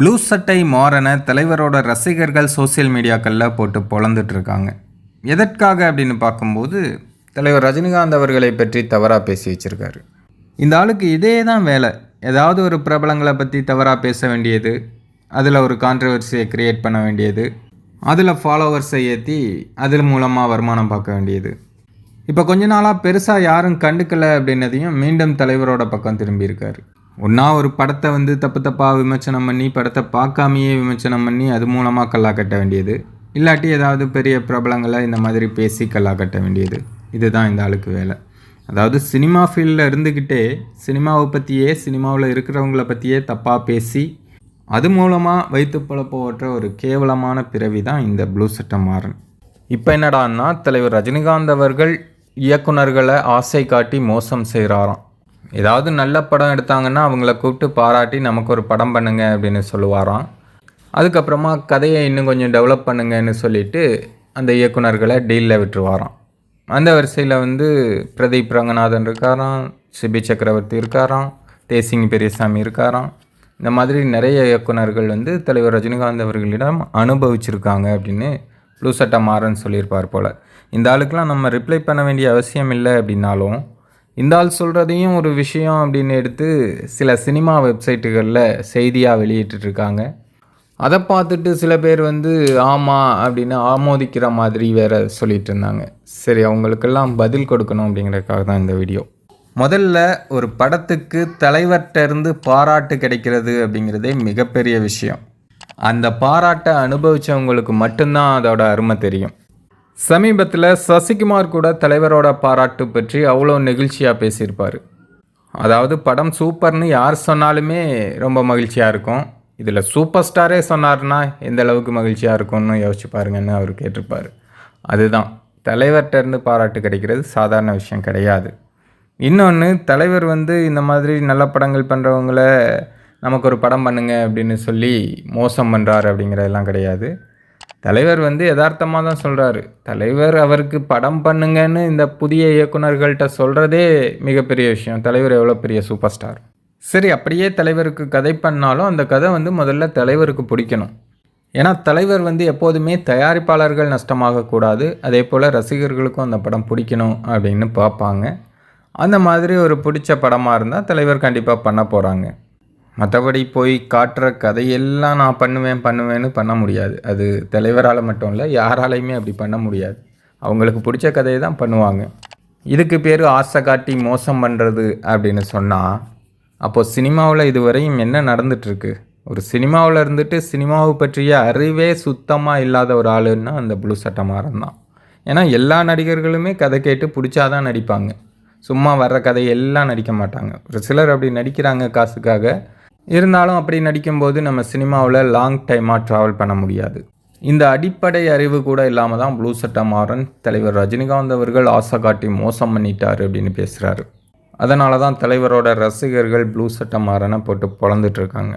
Blue சட்டை மாறன தலைவரோட ரசிகர்கள் சோஷியல் மீடியாக்களில் போட்டு பொழந்துட்டு இருக்காங்க எதற்காக அப்படின்னு பார்க்கும்போது தலைவர் ரஜினிகாந்த் அவர்களை பற்றி தவறாக பேசி வச்சுருக்காரு. இந்த ஆளுக்கு இதே தான் வேலை. ஏதாவது ஒரு பிரபலங்களை பற்றி தவறாக பேச வேண்டியது அதில் ஒரு கான்ட்ரவர்சியை கிரியேட் பண்ண வேண்டியது அதில் ஃபாலோவர்ஸை ஏற்றி அதில் மூலமாக வருமானம் பார்க்க வேண்டியது. இப்போ கொஞ்ச நாளாக பெருசாக யாரும் கண்டுக்கலை அப்படின்னதையும் மீண்டும் தலைவரோட பக்கம் திரும்பியிருக்காரு ஒன்றா ஒரு படத்தை வந்து தப்பு தப்பாக விமர்சனம் பண்ணி படத்தை பார்க்காமையே விமர்சனம் பண்ணி அது மூலமாக கல்லா கட்ட வேண்டியது. இல்லாட்டி ஏதாவது பெரிய பிரபலங்களை இந்த மாதிரி பேசி கல்லா கட்ட வேண்டியது. இதுதான் இந்த ஆளுக்கு வேலை. அதாவது சினிமா ஃபீல்டில் இருந்துக்கிட்டே சினிமாவை பற்றியே சினிமாவில் இருக்கிறவங்கள பற்றியே தப்பாக பேசி அது மூலமாக வைத்து பழப்ப ஒரு கேவலமான பிறவி தான் இந்த ப்ளூ சட்டை மாறன். இப்போ என்னடான்னா தலைவர் ரஜினிகாந்த் அவர்கள் இயக்குனர்களை ஆசை காட்டி மோசம் செய்கிறாராம் ஏதாவது நல்ல படம் எடுத்தாங்கன்னா அவங்கள கூப்பிட்டு பாராட்டி நமக்கு ஒரு படம் பண்ணுங்க அப்படின்னு சொல்லுவாராம். அதுக்கப்புறமா கதையை இன்னும் கொஞ்சம் டெவலப் பண்ணுங்கன்னு சொல்லிட்டு அந்த இயக்குனர்களை டீலில் விட்டுருவாராம். அந்த வரிசையில் வந்து பிரதீப் ரங்கநாதன் இருக்காராம் சிபி சக்கரவர்த்தி இருக்காராம் தேசிங் பெரியசாமி இருக்காராம். இந்த மாதிரி நிறைய இயக்குனர்கள் வந்து தலைவர் ரஜினிகாந்த் அவர்களிடம் அனுபவிச்சிருக்காங்க அப்படின்னு ப்ளூ சட்டை மாறன்னு சொல்லியிருப்பார் போல். இந்த ஆளுக்கெலாம் நம்ம ரிப்ளை பண்ண வேண்டிய அவசியம் இல்லை அப்படின்னாலும் இந்த ஆள் சொல்கிறதையும் ஒரு விஷயம் அப்படின்னு எடுத்து சில சினிமா வெப்சைட்டுகளில் செய்தியாக வெளியிட்டுருக்காங்க. அதை பார்த்துட்டு சில பேர் வந்து ஆமாம் அப்படின்னு ஆமோதிக்கிற மாதிரி வேற சொல்லிட்டு இருந்தாங்க சரி அவங்களுக்கெல்லாம் பதில் கொடுக்கணும் அப்படிங்கிறதுக்காக தான் இந்த வீடியோ. முதல்ல ஒரு படத்துக்கு தலைவர்கிட்ட இருந்து பாராட்டு கிடைக்கிறது அப்படிங்கிறதே மிகப்பெரிய விஷயம். அந்த பாராட்டை அனுபவிச்சவங்களுக்கு மட்டும்தான் அதோட அருமை தெரியும். சமீபத்தில் சசிகுமார் கூட தலைவரோட பாராட்டு பற்றி அவ்வளோ நெகிழ்ச்சியாக பேசியிருப்பார். அதாவது படம் சூப்பர்னு யார் சொன்னாலுமே ரொம்ப மகிழ்ச்சியாக இருக்கும். இதில் சூப்பர் ஸ்டாரே சொன்னார்னா எந்த அளவுக்கு மகிழ்ச்சியாக இருக்கும்னு யோசிச்சு பாருங்கன்னு அவர் கேட்டிருப்பார். அதுதான். தலைவர்கிட்ட இருந்து பாராட்டு கிடைக்கிறது சாதாரண விஷயம் கிடையாது. இன்னொன்று தலைவர் வந்து இந்த மாதிரி நல்ல படங்கள் பண்ணுறவங்கள நமக்கு ஒரு படம் பண்ணுங்க அப்படின்னு சொல்லி மோசம் பண்ணுறாரு அப்படிங்கிறதெல்லாம் கிடையாது. தலைவர் வந்து யதார்த்தமாக தான் சொல்கிறாரு தலைவர் அவருக்கு படம் பண்ணுங்கன்னு இந்த புதிய இயக்குநர்கள்ட்ட சொல்கிறதே மிகப்பெரிய விஷயம். தலைவர் எவ்வளோ பெரிய சூப்பர் ஸ்டார். சரி அப்படியே தலைவருக்கு கதை பண்ணாலும் அந்த கதை வந்து முதல்ல தலைவருக்கு பிடிக்கணும். ஏன்னா தலைவர் வந்து எப்போதுமே தயாரிப்பாளர்கள் நஷ்டமாகக்கூடாது அதே போல் ரசிகர்களுக்கும் அந்த படம் பிடிக்கணும் அப்படின்னு பார்ப்பாங்க. அந்த மாதிரி ஒரு பிடிச்ச படமாக இருந்தால் தலைவர் கண்டிப்பாக பண்ண போகிறாங்க மற்றபடி போய் காட்டுற கதையெல்லாம் நான் பண்ணுவேன் பண்ணுவேன்னு பண்ண முடியாது. அது தலைவரால் மட்டும் இல்லை யாராலையுமே அப்படி பண்ண முடியாது. அவங்களுக்கு பிடிச்ச கதையை தான் பண்ணுவாங்க. இதுக்கு பேர் ஆசை காட்டி மோசம் பண்ணுறது அப்படின்னு சொன்னால் அப்போது சினிமாவில் இதுவரையும் என்ன நடந்துட்டுருக்கு? ஒரு சினிமாவில் இருந்துட்டு சினிமாவை பற்றிய அறிவே சுத்தமாக இல்லாத ஒரு ஆளுன்னா அந்த ப்ளூ சட்டமாறன் தான். ஏன்னா எல்லா நடிகர்களுமே கதை கேட்டு பிடிச்சாதான் நடிப்பாங்க. சும்மா வர்ற கதை எல்லாம் நடிக்க மாட்டாங்க. ஒரு சிலர் அப்படி நடிக்கிறாங்க காசுக்காக இருந்தாலும் அப்படி நடிக்கும்போது நம்ம சினிமாவில் லாங் டைமாக ட்ராவல் பண்ண முடியாது. இந்த அடிப்படை அறிவு கூட இல்லாமல் தான் ப்ளூ சட்டை மாறன் தலைவர் ரஜினிகாந்த் அவர்கள் ஆசை காட்டி மோசம் பண்ணிட்டார் அப்படின்னு பேசுகிறாரு அதனால தான் தலைவரோட ரசிகர்கள் ப்ளூ சட்டை மாறனை போட்டு பிறந்துட்டுருக்காங்க இருக்காங்க.